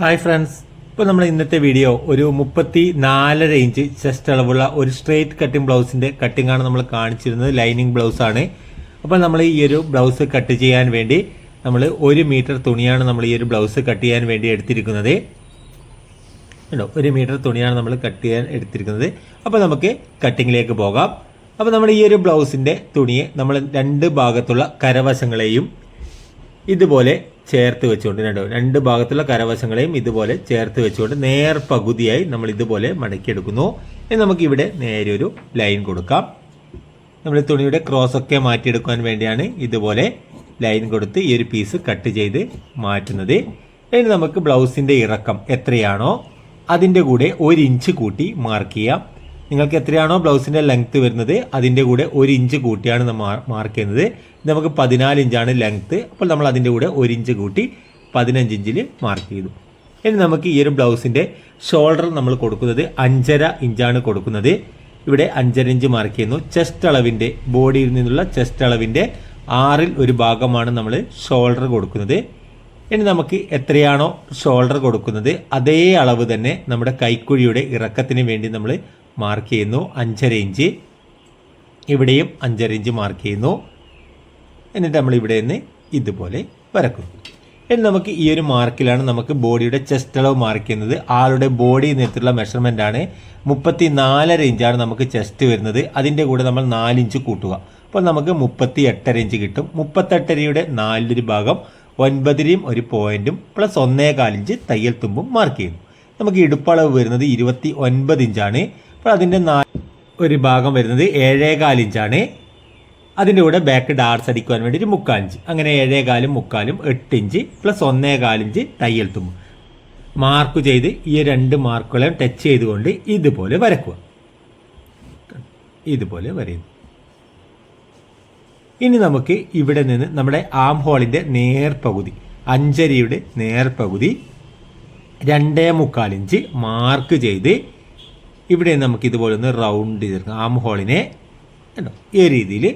Hi friends ഇപ്പോൾ നമ്മൾ ഇന്നത്തെ വീഡിയോ ഒരു മുപ്പത്തി നാലര ഇഞ്ച് ചെസ്റ്റ് അളവുള്ള ഒരു സ്ട്രെയിറ്റ് കട്ടിംഗ് കട്ടിംഗ് ആണ് നമ്മൾ കാണിച്ചിരുന്നത്. ലൈനിങ് ബ്ലൗസ് ആണ്. അപ്പോൾ നമ്മൾ ഈ ഒരു ബ്ലൗസ് കട്ട് ചെയ്യാൻ വേണ്ടി നമ്മൾ ഒരു മീറ്റർ തുണിയാണ് നമ്മൾ ഈ ഒരു ബ്ലൗസ് കട്ട് ചെയ്യാൻ വേണ്ടി എടുത്തിരിക്കുന്നത്. ഉണ്ടോ ഒരു മീറ്റർ തുണിയാണ് നമ്മൾ കട്ട് ചെയ്യാൻ എടുത്തിരിക്കുന്നത്. അപ്പോൾ നമുക്ക് കട്ടിങ്ങിലേക്ക് പോകാം. അപ്പോൾ നമ്മൾ ഈ ഒരു ബ്ലൗസിന്റെ തുണിയെ നമ്മൾ രണ്ട് ഭാഗത്തുള്ള കരവശങ്ങളെയും ഇതുപോലെ ചേർത്ത് വെച്ചുകൊണ്ട് രണ്ട് രണ്ട് ഭാഗത്തുള്ള കരവശങ്ങളെയും ഇതുപോലെ ചേർത്ത് വെച്ചുകൊണ്ട് നേർ പകുതിയായി നമ്മൾ ഇതുപോലെ മടക്കിയെടുക്കുന്നു. ഇനി നമുക്ക് ഇവിടെ നേരെ ഒരു ലൈൻ കൊടുക്കാം. നമ്മൾ തുണിയുടെ ക്രോസ് ഒക്കെ മാറ്റിയെടുക്കാൻ വേണ്ടിയാണ് ഇതുപോലെ ലൈൻ കൊടുത്ത് ഈ ഒരു പീസ് കട്ട് ചെയ്ത് മാറ്റുന്നത്. ഇനി നമുക്ക് ബ്ലൗസിന്റെ ഇറക്കം എത്രയാണോ അതിന്റെ കൂടെ ഒരു ഇഞ്ച് കൂട്ടി മാർക്ക് ചെയ്യാം. നിങ്ങൾക്ക് എത്രയാണോ ബ്ലൗസിന്റെ ലെങ്ത് വരുന്നത് അതിന്റെ കൂടെ ഒരു ഇഞ്ച് കൂട്ടിയാണ് നമ്മൾ മാർക്ക് ചെയ്യുന്നത്. നമുക്ക് പതിനാല് ഇഞ്ചാണ് ലെങ്ത് അപ്പോൾ നമ്മൾ അതിന്റെ കൂടെ ഒരു ഇഞ്ച് കൂട്ടി പതിനഞ്ച് ഇഞ്ചിൽ മാർക്ക് ചെയ്തു. ഇനി നമുക്ക് ഈ ഒരു ബ്ലൗസിന്റെ ഷോൾഡർ നമ്മൾ കൊടുക്കുന്നത് അഞ്ചര ഇഞ്ചാണ് കൊടുക്കുന്നത്. ഇവിടെ അഞ്ചര ഇഞ്ച് മാർക്ക് ചെയ്യുന്നു. ചെസ്റ്റ് അളവിന്റെ ബോഡിയിൽ നിന്നുള്ള ചെസ്റ്റ് അളവിന്റെ ആറിൽ ഒരു ഭാഗമാണ് നമ്മൾ ഷോൾഡർ കൊടുക്കുന്നത്. ഇനി നമുക്ക് എത്രയാണോ ഷോൾഡർ കൊടുക്കുന്നത് അതേ അളവ് തന്നെ നമ്മുടെ കൈക്കുഴിയുടെ ഇറക്കത്തിന് വേണ്ടി നമ്മൾ മാർക്ക് ചെയ്യുന്നു. അഞ്ചര ഇഞ്ച്. ഇവിടെയും അഞ്ചര ഇഞ്ച് മാർക്ക് ചെയ്യുന്നു. എന്നിട്ട് നമ്മൾ ഇവിടെ നിന്ന് ഇതുപോലെ വരക്കുന്നു. ഇനി നമുക്ക് ഈ ഒരു മാർക്കിലാണ് നമുക്ക് ബോഡിയുടെ ചെസ്റ്റ് അളവ് മാർക്ക് ചെയ്യുന്നത്. ആളുടെ ബോഡി നിരത്തിലുള്ള മെഷർമെന്റ് ആണ്. മുപ്പത്തി നാലര ഇഞ്ചാണ് നമുക്ക് ചെസ്റ്റ് വരുന്നത്. അതിന്റെ കൂടെ നമ്മൾ നാലിഞ്ച് കൂട്ടുക. അപ്പോൾ നമുക്ക് മുപ്പത്തി എട്ടര ഇഞ്ച് കിട്ടും. മുപ്പത്തെട്ടരയുടെ നാലിലൊരു ഭാഗം ഒൻപതിരയും ഒരു പോയിന്റും പ്ലസ് ഒന്നേ കാലിഞ്ച് തയ്യൽ തുമ്പും മാർക്ക് ചെയ്യുന്നു. നമുക്ക് ഇടുപ്പളവ് വരുന്നത് ഇരുപത്തി ഒൻപത് ഇഞ്ചാണ്. അപ്പോൾ അതിന്റെ നാ ഒരു ഭാഗം വരുന്നത് ഏഴേകാൽ ഇഞ്ചാണ്. അതിന്റെ കൂടെ ബാക്ക് ഡാർസ് അടിക്കുവാൻ വേണ്ടി ഒരു മുക്കാലിഞ്ച് അങ്ങനെ ഏഴേകാലും മുക്കാലും എട്ട് ഇഞ്ച് പ്ലസ് ഒന്നേകാലിഞ്ച് തയ്യൽ തുമ്പ് മാർക്ക് ചെയ്ത് ഈ രണ്ട് മാർക്കുകളെയും ടച്ച് ചെയ്തുകൊണ്ട് ഇതുപോലെ വരക്കുക ഇതുപോലെ വരയുന്നു ഇനി നമുക്ക് ഇവിടെ നിന്ന് നമ്മുടെ ആം ഹോളിന്റെ നേർപകുതി അഞ്ചരിയുടെ നേർപകുതി രണ്ടേ മുക്കാലിഞ്ച് മാർക്ക് ചെയ്ത് ഇവിടെ നമുക്ക് ഇതുപോലെ ഒന്ന് റൗണ്ട് ചെയ്തെടുക്കാം. ആം ഹോളിനെ കണ്ടോ? ഈ രീതിയിൽ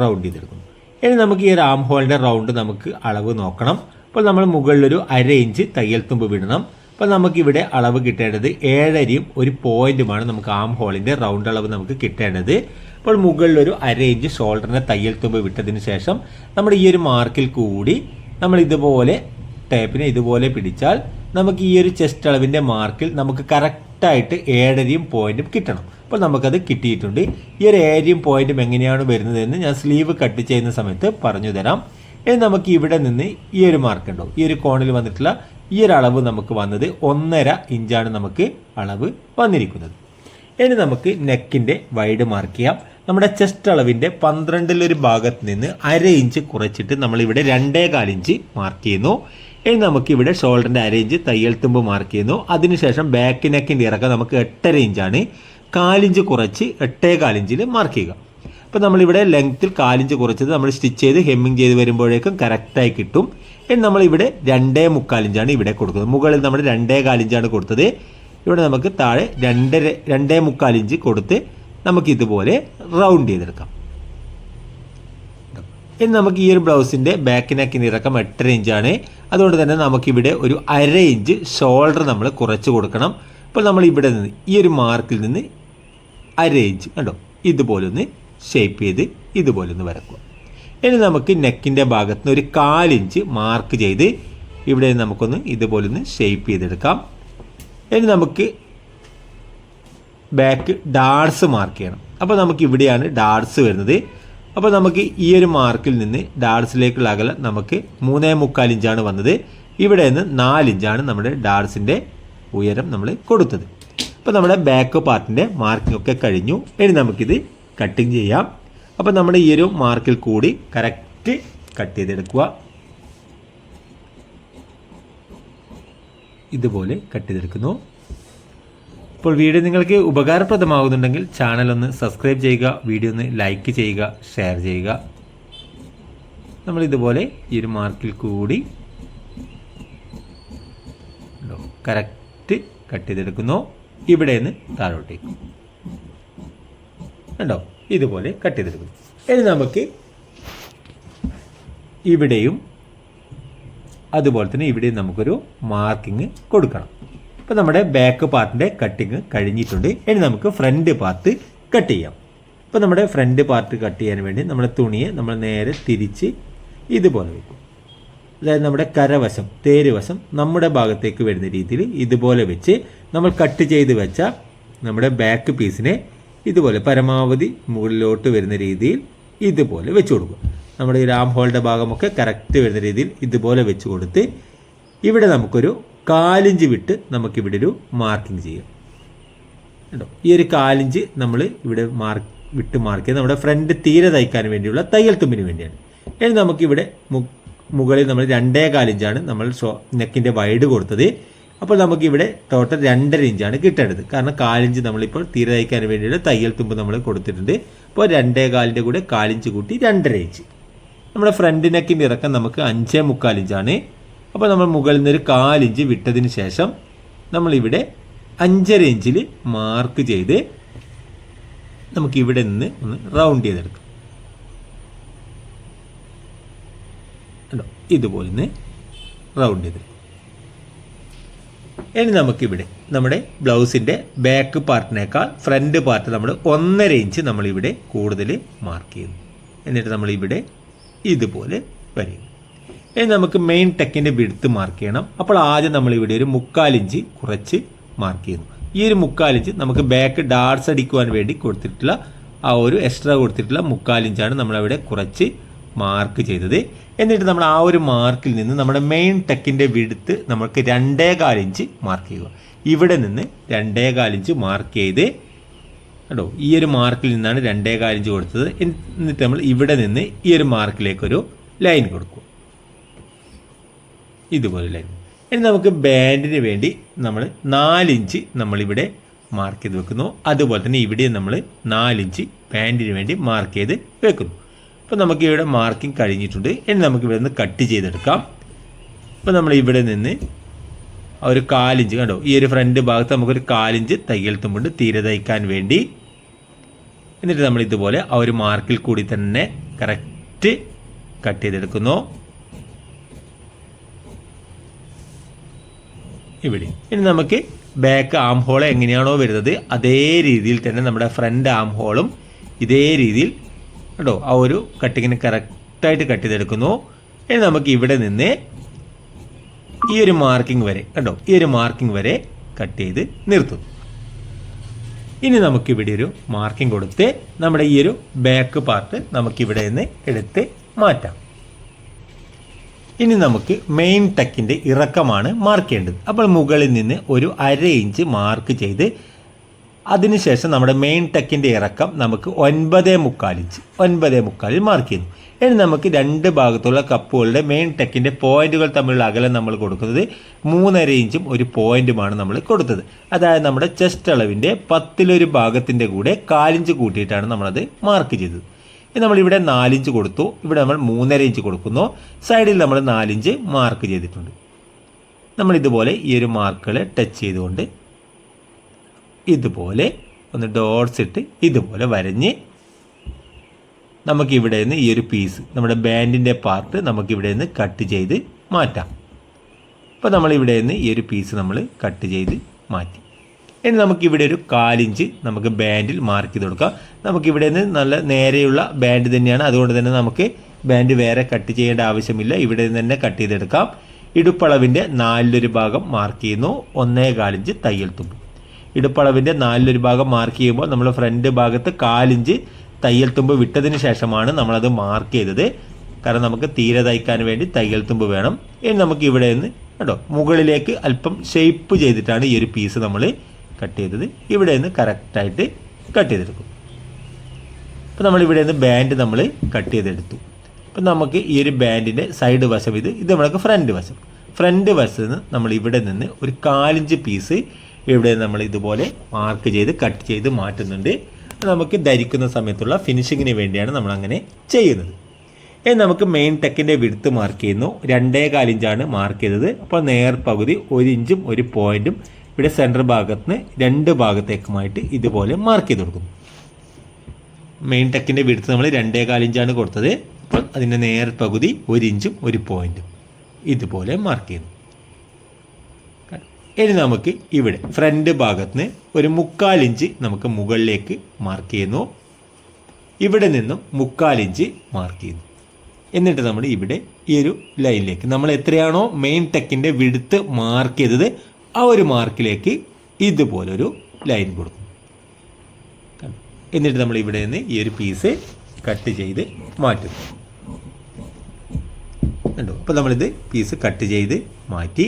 റൗണ്ട് ചെയ്തെടുക്കുന്നു. ഇനി നമുക്ക് ഈ ഒരു ആം ഹോളിന്റെ റൗണ്ട് നമുക്ക് അളവ് നോക്കണം. അപ്പോൾ നമ്മൾ മുകളിലൊരു അര ഇഞ്ച് തയ്യൽ തുമ്പ് വിടണം. അപ്പോൾ നമുക്കിവിടെ അളവ് കിട്ടേണ്ടത് ഏഴരയും ഒരു പോയിന്റുമാണ് നമുക്ക് ആം ഹോളിന്റെ റൗണ്ട് അളവ് നമുക്ക് കിട്ടേണ്ടത്. അപ്പോൾ മുകളിലൊരു അര ഇഞ്ച് ഷോൾഡറിന്റെ തയ്യൽ തുമ്പ് വിട്ടതിന് ശേഷം നമ്മുടെ ഈ ഒരു മാർക്കിൽ കൂടി നമ്മൾ ഇതുപോലെ ടേപ്പിനെ ഇതുപോലെ പിടിച്ചാൽ നമുക്ക് ഈ ഒരു ചെസ്റ്റ് അളവിന്റെ മാർക്കിൽ നമുക്ക് കറക്റ്റായിട്ട് ഏഴരയും പോയിന്റും കിട്ടണം. അപ്പോൾ നമുക്കത് കിട്ടിയിട്ടുണ്ട്. ഈ ഒരു ഏഴരയും പോയിന്റും എങ്ങനെയാണ് വരുന്നതെന്ന് ഞാൻ സ്ലീവ് കട്ട് ചെയ്യുന്ന സമയത്ത് പറഞ്ഞു തരാം. ഇനി നമുക്ക് ഇവിടെ നിന്ന് ഈ ഒരു മാർക്ക് ഉണ്ടോ? ഈ ഒരു കോണിൽ വന്നിട്ടുള്ള ഈ ഒരു അളവ് നമുക്ക് വന്നത് ഒന്നര ഇഞ്ചാണ് നമുക്ക് അളവ് വന്നിരിക്കുന്നത്. ഇനി നമുക്ക് നെക്കിന്റെ വൈഡ് മാർക്ക് ചെയ്യാം. നമ്മുടെ ചെസ്റ്റ് അളവിന്റെ പന്ത്രണ്ടിലൊരു ഭാഗത്ത് നിന്ന് അര ഇഞ്ച് കുറച്ചിട്ട് നമ്മളിവിടെ രണ്ടേ കാലിഞ്ച് മാർക്ക് ചെയ്യുന്നു. ഇനി നമുക്ക് ഇവിടെ ഷോൾഡറിന്റെ അരേഞ്ച് തയ്യൽ തുമ്പ് മാർക്ക് ചെയ്യുന്നു. അതിനുശേഷം ബാക്ക് നെക്കിന്റെ ഇറക്കം നമുക്ക് എട്ടര ഇഞ്ചാണ് കാലിഞ്ച് കുറച്ച് എട്ടേ കാലിഞ്ചിൽ മാർക്ക് ചെയ്യുക. അപ്പോൾ നമ്മളിവിടെ ലെങ്ത്തിൽ കാലിഞ്ച് കുറച്ചത് നമ്മൾ സ്റ്റിച്ച് ചെയ്ത് ഹെമ്മിങ് ചെയ്ത് വരുമ്പോഴേക്കും കറക്റ്റായി കിട്ടും. ഇനി നമ്മളിവിടെ രണ്ടേ മുക്കാലിഞ്ചാണ് ഇവിടെ കൊടുക്കുന്നത്. മുകളിൽ നമ്മൾ രണ്ടേ കാലിഞ്ചാണ് കൊടുത്തത്. ഇവിടെ നമുക്ക് താഴെ രണ്ടര രണ്ടേ മുക്കാലിഞ്ച് കൊടുത്ത് നമുക്കിതുപോലെ റൗണ്ട് ചെയ്തെടുക്കാം. ഇനി നമുക്ക് ഈ ഒരു ബ്ലൗസിന്റെ ബാക്ക് നെക്കിന് ഇറക്കം എട്ടര ഇഞ്ചാണ് അതുകൊണ്ട് തന്നെ നമുക്കിവിടെ ഒരു അര ഇഞ്ച് ഷോൾഡർ നമ്മൾ കുറച്ച് കൊടുക്കണം. അപ്പോൾ നമ്മൾ ഇവിടെ നിന്ന് ഈ ഒരു മാർക്കിൽ നിന്ന് അര ഇഞ്ച് കണ്ടോ? ഇതുപോലെ ഒന്ന് ഷേപ്പ് ചെയ്ത് ഇതുപോലെ ഒന്ന് വരക്കുക. ഇനി നമുക്ക് നെക്കിന്റെ ഭാഗത്ത് നിന്ന് ഒരു കാലിഞ്ച് മാർക്ക് ചെയ്ത് ഇവിടെ നമുക്കൊന്ന് ഇതുപോലെ ഒന്ന് ഷേപ്പ് ചെയ്തെടുക്കാം. ഇനി നമുക്ക് ബാക്ക് ഡാർസ് മാർക്ക് ചെയ്യണം. അപ്പോൾ നമുക്ക് ഇവിടെയാണ് ഡാർസ് വരുന്നത്. അപ്പോൾ നമുക്ക് ഈ ഒരു മാർക്കിൽ നിന്ന് ഡാർസിലേക്കുള്ള അകലം നമുക്ക് മൂന്നേ മുക്കാൽ ഇഞ്ചാണ് വന്നത്. ഇവിടെ നിന്ന് നാലിഞ്ചാണ് നമ്മുടെ ഡാർസിന്റെ ഉയരം നമ്മൾ കൊടുത്തത്. അപ്പോൾ നമ്മുടെ ബാക്ക് പാർട്ടിന്റെ മാർക്കിംഗ് ഒക്കെ കഴിഞ്ഞു. ഇനി നമുക്കിത് കട്ടിങ് ചെയ്യാം. അപ്പോൾ നമ്മുടെ ഈ ഒരു മാർക്കിൽ കൂടി കറക്റ്റ് കട്ട് ചെയ്തെടുക്കുക. ഇതുപോലെ കട്ട് ചെയ്തെടുക്കുന്നു. ഇപ്പോൾ വീഡിയോ നിങ്ങൾക്ക് ഉപകാരപ്രദമാകുന്നുണ്ടെങ്കിൽ ചാനൽ ഒന്ന് സബ്സ്ക്രൈബ് ചെയ്യുക വീഡിയോ ഒന്ന് ലൈക്ക് ചെയ്യുക ഷെയർ ചെയ്യുക. നമ്മൾ ഇതുപോലെ ഈ ഒരു മാർക്കിൽ കൂടി കറക്റ്റ് കട്ട് ചെയ്തെടുക്കുന്നു. ഇവിടെ നിന്ന് താഴോട്ടേക്ക്. കണ്ടോ? ഇതുപോലെ കട്ട് ചെയ്തെടുക്കുന്നു. ഇനി നമുക്ക് ഇവിടെയും അതുപോലെ തന്നെ ഇവിടെയും നമുക്കൊരു മാർക്കിങ് കൊടുക്കണം. അപ്പോൾ നമ്മുടെ ബാക്ക് പാർട്ടിന്റെ കട്ടിങ് കഴിഞ്ഞിട്ടുണ്ട്. ഇനി നമുക്ക് ഫ്രണ്ട് പാർട്ട് കട്ട് ചെയ്യാം. അപ്പോൾ നമ്മുടെ ഫ്രണ്ട് പാർട്ട് കട്ട് ചെയ്യാൻ വേണ്ടി നമ്മുടെ തുണിയെ നമ്മൾ നേരെ തിരിച്ച് ഇതുപോലെ വെക്കും. അതായത് നമ്മുടെ കരവശം തേരുവശം നമ്മുടെ ഭാഗത്തേക്ക് വരുന്ന രീതിയിൽ ഇതുപോലെ വെച്ച് നമ്മൾ കട്ട് ചെയ്ത് വെച്ച നമ്മുടെ ബാക്ക് പീസിനെ ഇതുപോലെ പരമാവധി മുകളിലോട്ട് വരുന്ന രീതിയിൽ ഇതുപോലെ വെച്ച് കൊടുക്കും. നമ്മുടെ ഈ റാം ഹോളിന്റെ ഭാഗമൊക്കെ കറക്റ്റ് വരുന്ന രീതിയിൽ ഇതുപോലെ വെച്ച് കൊടുത്ത് ഇവിടെ നമുക്കൊരു കാലിഞ്ച് വിട്ട് നമുക്കിവിടെ ഒരു മാർക്കിംഗ് ചെയ്യാം. കേട്ടോ ഈ ഒരു കാലിഞ്ച് നമ്മൾ ഇവിടെ മാർക്ക് വിട്ട് മാർക്ക് ചെയ്ത് നമ്മുടെ ഫ്രണ്ട് തീരെ തയ്ക്കാൻ വേണ്ടിയുള്ള തയ്യൽ തുമ്പിന് വേണ്ടിയാണ്. ഇനി നമുക്കിവിടെ മുകളിൽ നമ്മൾ രണ്ടേ കാലിഞ്ചാണ് നമ്മൾ ഷോ നെക്കിന്റെ വൈഡ് കൊടുത്തത്. അപ്പോൾ നമുക്കിവിടെ ടോട്ടൽ രണ്ടര ഇഞ്ചാണ് കിട്ടേണ്ടത്. കാരണം കാലിഞ്ച് നമ്മളിപ്പോൾ തീരെ തയ്ക്കാൻ വേണ്ടിയുള്ള തയ്യൽ തുമ്പ് നമ്മൾ കൊടുത്തിട്ടുണ്ട്. അപ്പോൾ രണ്ടേ കാലിന്റെ കൂടെ കാലിഞ്ച് കൂട്ടി രണ്ടര ഇഞ്ച്. നമ്മുടെ ഫ്രണ്ട് നെക്കിന്റെ ഇറക്കം നമുക്ക് അഞ്ചേ മുക്കാൽ ഇഞ്ചാണ് അപ്പോൾ നമ്മൾ മുകളിൽ നിന്ന് ഒരു കാലിഞ്ച് വിട്ടതിന് ശേഷം നമ്മളിവിടെ അഞ്ചര ഇഞ്ചിൽ മാർക്ക് ചെയ്ത് നമുക്ക് ഇവിടെ നിന്ന് ഒന്ന് റൗണ്ട് ചെയ്തെടുക്കാം. കണ്ടോ? ഇതുപോലെ ഒന്ന് റൗണ്ട് ചെയ്തെടുക്കും ഇനി നമുക്കിവിടെ നമ്മുടെ ബ്ലൗസിന്റെ ബാക്ക് പാർട്ടിനേക്കാൾ ഫ്രണ്ട് പാർട്ട് നമ്മൾ ഒന്നര ഇഞ്ച് നമ്മളിവിടെ കൂടുതൽ മാർക്ക് ചെയ്യുന്നു. എന്നിട്ട് നമ്മളിവിടെ ഇതുപോലെ വരും ഇനി നമുക്ക് മെയിൻ ടെക്കിന്റെ വിടുത്ത് മാർക്ക് ചെയ്യണം. അപ്പോൾ ആദ്യം നമ്മൾ ഇവിടെ ഒരു മുക്കാലിഞ്ച് കുറച്ച് മാർക്ക് ചെയ്യുന്നു. ഈ ഒരു മുക്കാലിഞ്ച് നമുക്ക് ബാക്ക് ഡാർട്സ് അടിക്കുവാൻ വേണ്ടി കൊടുത്തിട്ടുള്ള ആ ഒരു എക്സ്ട്രാ കൊടുത്തിട്ടുള്ള മുക്കാലിഞ്ചാണ് നമ്മളവിടെ കുറച്ച് മാർക്ക് ചെയ്തത്. എന്നിട്ട് നമ്മൾ ആ ഒരു മാർക്കിൽ നിന്ന് നമ്മുടെ മെയിൻ ടെക്കിന്റെ വിടുത്ത് നമുക്ക് രണ്ടേ കാലിഞ്ച് മാർക്ക് ചെയ്യുക. ഇവിടെ നിന്ന് രണ്ടേ കാലിഞ്ച് മാർക്ക് ചെയ്ത് കേട്ടോ ഈ ഒരു മാർക്കിൽ നിന്നാണ് രണ്ടേ കാലിഞ്ച് കൊടുത്തത്. എന്നിട്ട് നമ്മൾ ഇവിടെ നിന്ന് ഈ ഒരു മാർക്കിലേക്കൊരു ലൈൻ കൊടുക്കും ഇതുപോലെ ലൈൻ ഇനി നമുക്ക് ബാൻഡിന് വേണ്ടി നമ്മൾ നാലിഞ്ച് നമ്മളിവിടെ മാർക്ക് ചെയ്ത് വെക്കുന്നു. അതുപോലെ തന്നെ ഇവിടെ നമ്മൾ നാലിഞ്ച് ബാൻഡിന് വേണ്ടി മാർക്ക് ചെയ്ത് വെക്കുന്നു. അപ്പോൾ നമുക്ക് ഇവിടെ മാർക്കിംഗ് കഴിഞ്ഞിട്ടുണ്ട്. ഇനി നമുക്ക് ഇവിടെ നിന്ന് കട്ട് ചെയ്തെടുക്കാം. ഇപ്പോൾ നമ്മൾ ഇവിടെ നിന്ന് ഒരു കാലിഞ്ച് കണ്ടോ? ഈ ഒരു ഫ്രണ്ട് ഭാഗത്ത് നമുക്കൊരു കാലിഞ്ച് തയ്യൽ തുമ്പുണ്ട്. തീരെ തയ്ക്കാൻ വേണ്ടി. എന്നിട്ട് നമ്മൾ ഇതുപോലെ ആ ഒരു മാർക്കിൽ കൂടി തന്നെ കറക്റ്റ് കട്ട് ചെയ്തെടുക്കുന്നു. ഇവിടെ. ഇനി നമുക്ക് ബാക്ക് ആം ഹോൾ എങ്ങനെയാണോ വരുന്നത് അതേ രീതിയിൽ തന്നെ നമ്മുടെ ഫ്രണ്ട് ആം ഹോളും ഇതേ രീതിയിൽ കേട്ടോ ആ ഒരു കട്ടിങ്ങിന് കറക്റ്റായിട്ട് കട്ട് ചെയ്തെടുക്കുന്നു. ഇനി നമുക്ക് ഇവിടെ നിന്ന് ഈ ഒരു മാർക്കിംഗ് വരെ കേട്ടോ ഈ ഒരു മാർക്കിംഗ് വരെ കട്ട് ചെയ്ത് നിർത്തും ഇനി നമുക്കിവിടെ ഒരു മാർക്കിംഗ് കൊടുത്ത് നമ്മുടെ ഈ ഒരു ബാക്ക് പാർട്ട് നമുക്കിവിടെ നിന്ന് എടുത്ത് മാറ്റാം. ഇനി നമുക്ക് മെയിൻ ടെക്കിന്റെ ഇറക്കമാണ് മാർക്ക് ചെയ്യേണ്ടത്. അപ്പോൾ മുകളിൽ നിന്ന് ഒരു അര ഇഞ്ച് മാർക്ക് ചെയ്ത് അതിനുശേഷം നമ്മുടെ മെയിൻ ടെക്കിന്റെ ഇറക്കം നമുക്ക് ഒൻപതേ മുക്കാൽ ഇഞ്ച് ഒൻപതേ മുക്കാലിൽ മാർക്ക് ചെയ്യുന്നു. ഇനി നമുക്ക് രണ്ട് ഭാഗത്തുള്ള കപ്പുകളുടെ മെയിൻ ടെക്കിന്റെ പോയിന്റുകൾ തമ്മിലുള്ള അകലം നമ്മൾ കൊടുക്കുന്നത് മൂന്നര ഇഞ്ചും ഒരു പോയിന്റുമാണ് നമ്മൾ കൊടുത്തത്. അതായത് നമ്മുടെ ചെസ്റ്റ് അളവിന്റെ പത്തിലൊരു ഭാഗത്തിന്റെ കൂടെ കാലിഞ്ച് കൂട്ടിയിട്ടാണ് നമ്മളത് മാർക്ക് ചെയ്തത്. ഇനി നമ്മളിവിടെ നാലിഞ്ച് കൊടുത്തു. ഇവിടെ നമ്മൾ മൂന്നര ഇഞ്ച് കൊടുക്കുന്നു. സൈഡിൽ നമ്മൾ നാലിഞ്ച് മാർക്ക് ചെയ്തിട്ടുണ്ട്. നമ്മൾ ഇതുപോലെ ഈ ഒരു മാർക്കുകൾ ടച്ച് ചെയ്തുകൊണ്ട് ഇതുപോലെ ഒന്ന് ഡോട്ട്സ് ഇട്ട് ഇതുപോലെ വരഞ്ഞ് നമുക്കിവിടെ നിന്ന് ഈ ഒരു പീസ് നമ്മുടെ ബാൻഡിന്റെ പാർട്ട് നമുക്കിവിടെ നിന്ന് കട്ട് ചെയ്ത് മാറ്റാം. അപ്പോൾ നമ്മളിവിടെ നിന്ന് ഈ ഒരു പീസ് നമ്മൾ കട്ട് ചെയ്ത് മാറ്റി. ഇനി നമുക്കിവിടെ ഒരു കാലിഞ്ച് നമുക്ക് ബാൻഡിൽ മാർക്ക് ചെയ്ത് കൊടുക്കാം. നമുക്കിവിടെ നിന്ന് നല്ല നേരെയുള്ള ബാൻഡ് തന്നെയാണ്. അതുകൊണ്ട് തന്നെ നമുക്ക് ബാൻഡ് വേറെ കട്ട് ചെയ്യേണ്ട ആവശ്യമില്ല. ഇവിടെ നിന്ന് തന്നെ കട്ട് ചെയ്തെടുക്കാം. ഇടുപ്പളവിന്റെ നാലിലൊരു ഭാഗം മാർക്ക് ചെയ്യുന്നു. ഒന്നേ കാലിഞ്ച് തയ്യൽ തുമ്പ്. ഇടുപ്പളവിന്റെ നാലിലൊരു ഭാഗം മാർക്ക് ചെയ്യുമ്പോൾ നമ്മൾ ഫ്രണ്ട് ഭാഗത്ത് കാലിഞ്ച് തയ്യൽ തുമ്പ് വിട്ടതിന് ശേഷമാണ് നമ്മളത് മാർക്ക് ചെയ്തത്. കാരണം നമുക്ക് തീരെ തയ്ക്കാൻ വേണ്ടി തയ്യൽ തുമ്പ് വേണം. ഇനി നമുക്ക് ഇവിടെ നിന്ന് കേട്ടോ മുകളിലേക്ക് അല്പം ഷേപ്പ് ചെയ്തിട്ടാണ് ഈ ഒരു പീസ് നമ്മൾ കട്ട് ചെയ്തത് ഇവിടെ നിന്ന് കറക്റ്റായിട്ട് കട്ട് ചെയ്തെടുക്കും. അപ്പോൾ നമ്മൾ ഇവിടെ നിന്ന് ബാൻഡ് നമ്മൾ കട്ട് ചെയ്തെടുത്തു. അപ്പം നമുക്ക് ഈ ഒരു ബാൻഡിന്റെ സൈഡ് വശം ഇത് ഇത് നമ്മൾക്ക് ഫ്രണ്ട് വശം. ഫ്രണ്ട് വശത്ത് നിന്ന് നമ്മൾ ഇവിടെ നിന്ന് ഒരു കാലിഞ്ച് പീസ് ഇവിടെ നമ്മൾ ഇതുപോലെ മാർക്ക് ചെയ്ത് കട്ട് ചെയ്ത് മാറ്റുന്നുണ്ട്. നമുക്ക് ധരിക്കുന്ന സമയത്തുള്ള ഫിനിഷിങ്ങിന് വേണ്ടിയാണ് നമ്മൾ അങ്ങനെ ചെയ്യുന്നത്. ഇനി നമുക്ക് മെയിൻ ടെക്കിന്റെ വിടുത്ത് മാർക്ക് ചെയ്യുന്നു. രണ്ടേ കാലിഞ്ചാണ് മാർക്ക് ചെയ്തത്. അപ്പോൾ നേർ പകുതി ഒരു ഇഞ്ചും ഒരു പോയിന്റും ഇവിടെ സെന്റർ ഭാഗത്ത് രണ്ട് ഭാഗത്തേക്കുമായിട്ട് ഇതുപോലെ മാർക്ക് ചെയ്ത് കൊടുക്കും. മെയിൻ ടെക്കിന്റെ വിടുത്ത് നമ്മൾ രണ്ടേ കാലിഞ്ചാണ് കൊടുത്തത്. അപ്പോൾ അതിന്റെ നേർ പകുതി ഒരു ഇഞ്ചും ഒരു പോയിന്റും ഇതുപോലെ മാർക്ക് ചെയ്യുന്നു. ഇനി നമുക്ക് ഇവിടെ ഫ്രണ്ട് ഭാഗത്ത് നിന്ന് ഒരു മുക്കാൽ ഇഞ്ച് നമുക്ക് മുകളിലേക്ക് മാർക്ക് ചെയ്യുന്നു. ഇവിടെ നിന്നും മുക്കാൽ ഇഞ്ച് മാർക്ക് ചെയ്യുന്നു. എന്നിട്ട് നമ്മൾ ഇവിടെ ഈ ഒരു ലൈനിലേക്ക് നമ്മൾ എത്രയാണോ മെയിൻ ടെക്കിന്റെ വിടുത്ത് മാർക്ക് ചെയ്തത് ആ ഒരു മാർക്കിലേക്ക് ഇതുപോലൊരു ലൈൻ കൊടുക്കും? എന്നിട്ട് നമ്മൾ ഇവിടെ നിന്ന് ഈ ഒരു പീസ് കട്ട് ചെയ്ത് മാറ്റും. കണ്ടോ? അപ്പോൾ നമ്മളിത് പീസ് കട്ട് ചെയ്ത് മാറ്റി.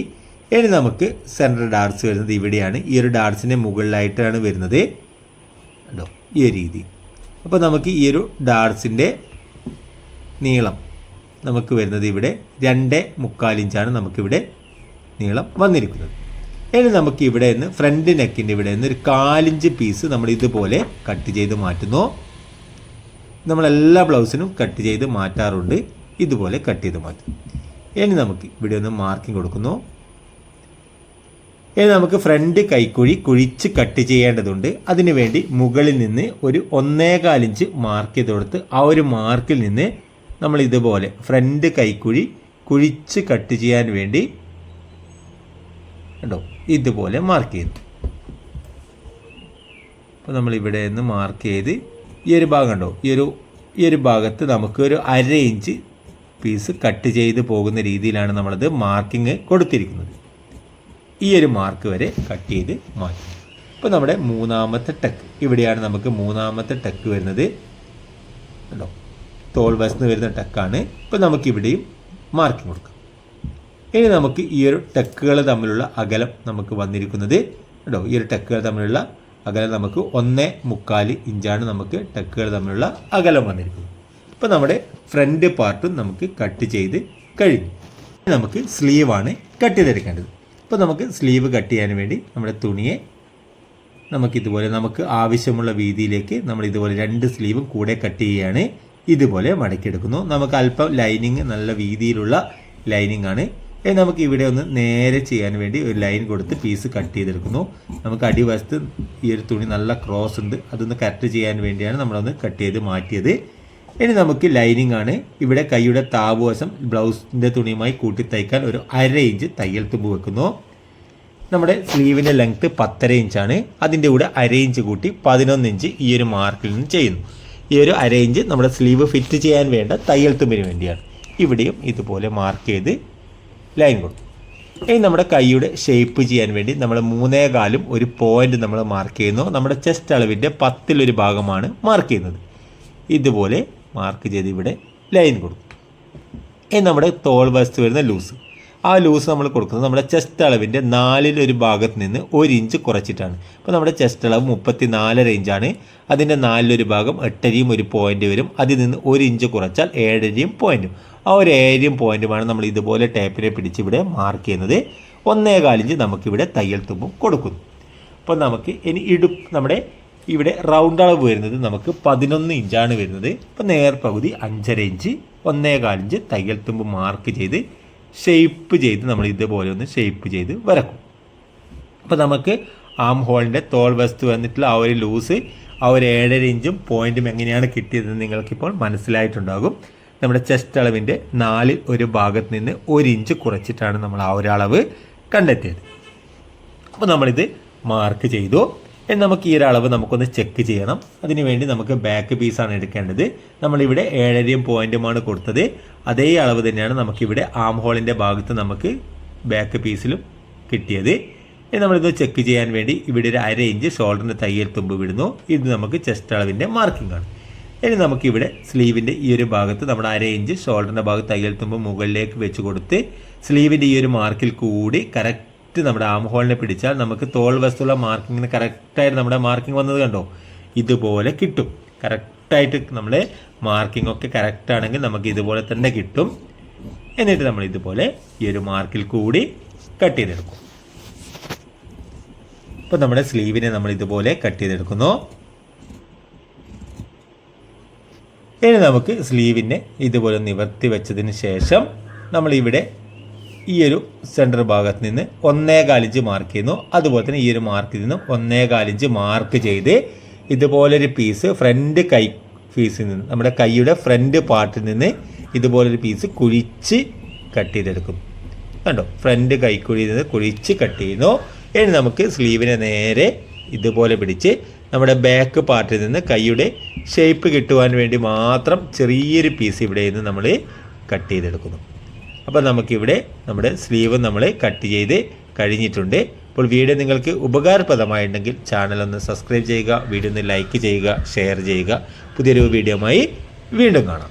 ഇനി നമുക്ക് സെൻട്രൽ ഡാർട്സ് വരുന്നത് ഇവിടെയാണ്. ഈ ഒരു ഡാർട്സിന്റെ മുകളിലായിട്ടാണ് വരുന്നത്. കണ്ടോ? ഈ രീതി. അപ്പോൾ നമുക്ക് ഈ ഒരു ഡാർട്സിന്റെ നീളം നമുക്ക് വരുന്നത് ഇവിടെ രണ്ട് മുക്കാലിഞ്ചാണ് നമുക്കിവിടെ നീളം വന്നിരിക്കുന്നത്. ഇനി നമുക്ക് ഇവിടെ നിന്ന് ഫ്രണ്ട് നെക്കിന്റെ ഇവിടെ നിന്ന് ഒരു കാലിഞ്ച് പീസ് നമ്മൾ ഇതുപോലെ കട്ട് ചെയ്ത് മാറ്റുന്നു. നമ്മളെല്ലാ ബ്ലൗസിനും കട്ട് ചെയ്ത് മാറ്റാറുണ്ട്. ഇതുപോലെ കട്ട് ചെയ്ത് മാറ്റും. ഇനി നമുക്ക് ഇവിടെ ഒന്ന് മാർക്കിംഗ് കൊടുക്കുന്നു. ഇനി നമുക്ക് ഫ്രണ്ട് കൈക്കുഴി കുഴിച്ച് കട്ട് ചെയ്യേണ്ടതുണ്ട്. അതിനുവേണ്ടി മുകളിൽ നിന്ന് ഒരു ഒന്നേകാലിഞ്ച് മാർക്ക് ചെയ്ത് കൊടുത്ത് ആ ഒരു മാർക്കിൽ നിന്ന് നമ്മൾ ഇതുപോലെ ഫ്രണ്ട് കൈക്കുഴി കുഴിച്ച് കട്ട് ചെയ്യാൻ വേണ്ടി കണ്ടോ? ഇതുപോലെ മാർക്ക് ചെയ്തു. അപ്പോൾ നമ്മൾ ഇവിടെ നിന്ന് മാർക്ക് ചെയ്ത് ഈ ഒരു ഭാഗം ഉണ്ടോ ഈ ഒരു ഈ ഒരു ഭാഗത്ത് നമുക്ക് ഒരു അര ഇഞ്ച് പീസ് കട്ട് ചെയ്ത് പോകുന്ന രീതിയിലാണ് നമ്മളത് മാർക്കിങ് കൊടുത്തിരിക്കുന്നത്. ഈ ഒരു മാർക്ക് വരെ കട്ട് ചെയ്ത് മാറ്റി. ഇപ്പോൾ നമ്മുടെ മൂന്നാമത്തെ ടെക്ക് ഇവിടെയാണ് നമുക്ക് മൂന്നാമത്തെ ടെക്ക് വരുന്നത്. ഉണ്ടോ തോൾ വശത്ത് വരുന്ന ടെക്കാണ് ഇപ്പോൾ നമുക്കിവിടെയും മാർക്കിംഗ് കൊടുക്കാം. ഇനി നമുക്ക് ഈ ഒരു ടെക്കുകൾ തമ്മിലുള്ള അകലം നമുക്ക് വന്നിരിക്കുന്നത് കേട്ടോ ഈ ഒരു ടെക്കുകൾ തമ്മിലുള്ള അകലം നമുക്ക് ഒന്നേ മുക്കാൽ ഇഞ്ചാണ് നമുക്ക് ടെക്കുകൾ തമ്മിലുള്ള അകലം വന്നിരിക്കുന്നത്. ഇപ്പോൾ നമ്മുടെ ഫ്രണ്ട് പാർട്ടും നമുക്ക് കട്ട് ചെയ്ത് കഴിഞ്ഞു. നമുക്ക് സ്ലീവാണ് കട്ട് ചെയ്തെടുക്കേണ്ടത്. ഇപ്പോൾ നമുക്ക് സ്ലീവ് കട്ട് ചെയ്യാൻ വേണ്ടി നമ്മുടെ തുണിയെ നമുക്കിതുപോലെ നമുക്ക് ആവശ്യമുള്ള വീതിയിലേക്ക് നമ്മൾ ഇതുപോലെ രണ്ട് സ്ലീവും കൂടെ കട്ട് ചെയ്യുകയാണ്. ഇതുപോലെ മടക്കിയെടുക്കുന്നു. നമുക്ക് അല്പം ലൈനിങ് നല്ല വീതിയിലുള്ള ലൈനിങ് ആണ് നമുക്ക് ഇവിടെ ഒന്ന് നേരെ ചെയ്യാൻ വേണ്ടി ഒരു ലൈൻ കൊടുത്ത് പീസ് കട്ട് ചെയ്തെടുക്കുന്നു. നമുക്ക് അടിവശത്ത് ഈ ഒരു തുണി നല്ല ക്രോസ് ഉണ്ട്. അതൊന്ന് കട്ട് ചെയ്യാൻ വേണ്ടിയാണ് നമ്മളൊന്ന് കട്ട് ചെയ്ത് മാറ്റിയത്. ഇനി നമുക്ക് ലൈനിങ് ആണ്. ഇവിടെ കൈയുടെ താവുവശം ബ്ലൗസിന്റെ തുണിയുമായി കൂട്ടി തയ്ക്കാൻ ഒരു അര ഇഞ്ച് തയ്യൽ തുമ്പ് വെക്കുന്നു. നമ്മുടെ സ്ലീവിന്റെ ലെങ്ത്ത് പത്തര ഇഞ്ചാണ് അതിന്റെ കൂടെ അര ഇഞ്ച് കൂട്ടി പതിനൊന്ന് ഇഞ്ച് ഈ ഒരു മാർക്കിൽ നിന്ന് ചെയ്യുന്നു. ഈ ഒരു അര ഇഞ്ച് നമ്മുടെ സ്ലീവ് ഫിറ്റ് ചെയ്യാൻ വേണ്ട തയ്യൽ തുമ്പിന് വേണ്ടിയാണ്. ഇവിടെയും ഇതുപോലെ മാർക്ക് ചെയ്ത് ലൈൻ കൊടുത്തു. ഇനി നമ്മുടെ കൈയുടെ ഷേപ്പ് ചെയ്യാൻ വേണ്ടി നമ്മൾ മൂന്നേ കാലും ഒരു പോയിന്റ് നമ്മൾ മാർക്ക് ചെയ്യുന്നു. നമ്മുടെ ചെസ്റ്റ് അളവിന്റെ പത്തിലൊരു ഭാഗമാണ് മാർക്ക് ചെയ്യുന്നത്. ഇതുപോലെ മാർക്ക് ചെയ്ത് ഇവിടെ ലൈൻ കൊടുക്കും ഇനി നമ്മുടെ തോൾ വശത്ത് വരുന്ന ലൂസ് ആ ലൂസ് നമ്മൾ കൊടുക്കുന്നത് നമ്മുടെ ചെസ്റ്റ് അളവിന്റെ നാലിലൊരു ഭാഗത്ത് നിന്ന് ഒരു ഇഞ്ച് കുറച്ചിട്ടാണ്. അപ്പോൾ നമ്മുടെ ചെസ്റ്റ് അളവ് മുപ്പത്തി നാലര ഇഞ്ചാണ് അതിന്റെ നാലിലൊരു ഭാഗം എട്ടരയും ഒരു പോയിന്റ് വരും. അതിൽ നിന്ന് ഒരു ഇഞ്ച് കുറച്ചാൽ ഏഴരയും പോയിന്റും ആ ഒരു ഏരിയം പോയിന്റുമാണ് നമ്മൾ ഇതുപോലെ ടേപ്പിനെ പിടിച്ച് ഇവിടെ മാർക്ക് ചെയ്യുന്നത്. ഒന്നേ കാലിഞ്ച് നമുക്കിവിടെ തയ്യൽ തുമ്പും കൊടുക്കുന്നു. അപ്പോൾ നമുക്ക് ഇനി ഇടു. നമ്മുടെ ഇവിടെ റൗണ്ട് അളവ് വരുന്നത് നമുക്ക് പതിനൊന്ന് ഇഞ്ചാണ് വരുന്നത്. ഇപ്പോൾ നേർപകുതി അഞ്ചര ഇഞ്ച് ഒന്നേ കാലിഞ്ച് തയ്യൽ തുമ്പ് മാർക്ക് ചെയ്ത് ഷേപ്പ് ചെയ്ത് നമ്മൾ ഇതുപോലെ ഒന്ന് ഷേപ്പ് ചെയ്ത് വരക്കും. അപ്പോൾ നമുക്ക് ആം ഹോളിന്റെ തോൾ വസ്തു വന്നിട്ടുള്ള ആ ഒരു ലൂസ് ആ ഒരു ഏഴര ഇഞ്ചും പോയിന്റും എങ്ങനെയാണ് കിട്ടിയതെന്ന് നിങ്ങൾക്കിപ്പോൾ മനസ്സിലായിട്ടുണ്ടാകും. നമ്മുടെ ചെസ്റ്റ് അളവിന്റെ നാലിൽ ഒരു ഭാഗത്ത് നിന്ന് ഒരു ഇഞ്ച് കുറച്ചിട്ടാണ് നമ്മൾ ആ ഒരളവ് കണ്ടെത്തിയത്. അപ്പോൾ നമ്മളിത് മാർക്ക് ചെയ്തു. ഇനി നമുക്ക് ഈ ഒരളവ് നമുക്കൊന്ന് ചെക്ക് ചെയ്യണം. അതിനുവേണ്ടി നമുക്ക് ബാക്ക് പീസാണ് എടുക്കേണ്ടത്. നമ്മളിവിടെ ഏഴരയും പോയിന്റുമാണ് കൊടുത്തത്. അതേ അളവ് തന്നെയാണ് നമുക്കിവിടെ ആം ഹോളിന്റെ ഭാഗത്ത് നമുക്ക് ബാക്ക് പീസിലും കിട്ടിയത്. ഇനി നമ്മളിത് ചെക്ക് ചെയ്യാൻ വേണ്ടി ഇവിടെ ഒരു അര ഇഞ്ച് ഷോൾഡറിന്റെ തയ്യൽ തുമ്പ് വിടുന്നു. ഇത് നമുക്ക് ചെസ്റ്റ് അളവിന്റെ മാർക്കിംഗ് ആണ്. ഇനി നമുക്കിവിടെ സ്ലീവിന്റെ ഈ ഒരു ഭാഗത്ത് നമ്മുടെ അര ഇഞ്ച് ഷോൾഡറിന്റെ ഭാഗത്ത് തയ്യൽ തുമ്പ് മുകളിലേക്ക് വെച്ച് കൊടുത്ത് സ്ലീവിന്റെ ഈ ഒരു മാർക്കിൽ കൂടി കറക്റ്റ് നമ്മുടെ ആം ഹോളിനെ പിടിച്ചാൽ നമുക്ക് തോൾ വസ്തുള്ള മാർക്കിങ്ങിന് കറക്റ്റായിട്ട് നമ്മുടെ മാർക്കിംഗ് വന്നത് കണ്ടോ? ഇതുപോലെ കിട്ടും. കറക്റ്റായിട്ട് നമ്മൾ മാർക്കിംഗ് ഒക്കെ കറക്റ്റ് ആണെങ്കിൽ നമുക്ക് ഇതുപോലെ തന്നെ കിട്ടും. എന്നിട്ട് നമ്മൾ ഇതുപോലെ ഈ ഒരു മാർക്കിൽ കൂടി കട്ട് ചെയ്തെടുക്കും. അപ്പോൾ നമ്മുടെ സ്ലീവിനെ നമ്മൾ ഇതുപോലെ കട്ട് ചെയ്തെടുക്കുന്നു. ഇനി നമുക്ക് സ്ലീവിനെ ഇതുപോലെ നിവർത്തി വെച്ചതിന് ശേഷം നമ്മളിവിടെ ഈ ഒരു സെന്റർ ഭാഗത്ത് നിന്ന് ഒന്നേകാലിഞ്ച് മാർക്ക് ചെയ്യുന്നു. അതുപോലെ തന്നെ ഈ ഒരു മാർക്കിൽ നിന്ന് ഒന്നേകാലിഞ്ച് മാർക്ക് ചെയ്ത് ഇതുപോലൊരു പീസ് ഫ്രണ്ട് കൈ പീസിൽ നിന്ന് നമ്മുടെ കൈയുടെ ഫ്രണ്ട് പാർട്ടിൽ നിന്ന് ഇതുപോലൊരു പീസ് കുഴിച്ച് കട്ട് ചെയ്തെടുക്കും. കണ്ടോ? ഫ്രണ്ട് കൈക്കുഴിയിൽ നിന്ന് കുഴിച്ച് കട്ട് ചെയ്യുന്നു. ഇനി നമുക്ക് സ്ലീവിനെ നേരെ ഇതുപോലെ പിടിച്ച് നമ്മുടെ ബാക്ക് പാർട്ടിൽ നിന്ന് കൈയുടെ ഷേപ്പ് കിട്ടുവാൻ വേണ്ടി മാത്രം ചെറിയൊരു പീസ് ഇവിടെ നിന്ന് നമ്മൾ കട്ട് ചെയ്തെടുക്കുന്നു. അപ്പോൾ നമുക്കിവിടെ നമ്മുടെ സ്ലീവ് നമ്മൾ കട്ട് ചെയ്ത് കഴിഞ്ഞിട്ടുണ്ട്. അപ്പോൾ വീഡിയോ നിങ്ങൾക്ക് ഉപകാരപ്രദമായിട്ടുണ്ടെങ്കിൽ ചാനൽ ഒന്ന് സബ്സ്ക്രൈബ് ചെയ്യുക വീഡിയോ ഒന്ന് ലൈക്ക് ചെയ്യുക ഷെയർ ചെയ്യുക. പുതിയൊരു വീഡിയോമായി വീണ്ടും കാണാം.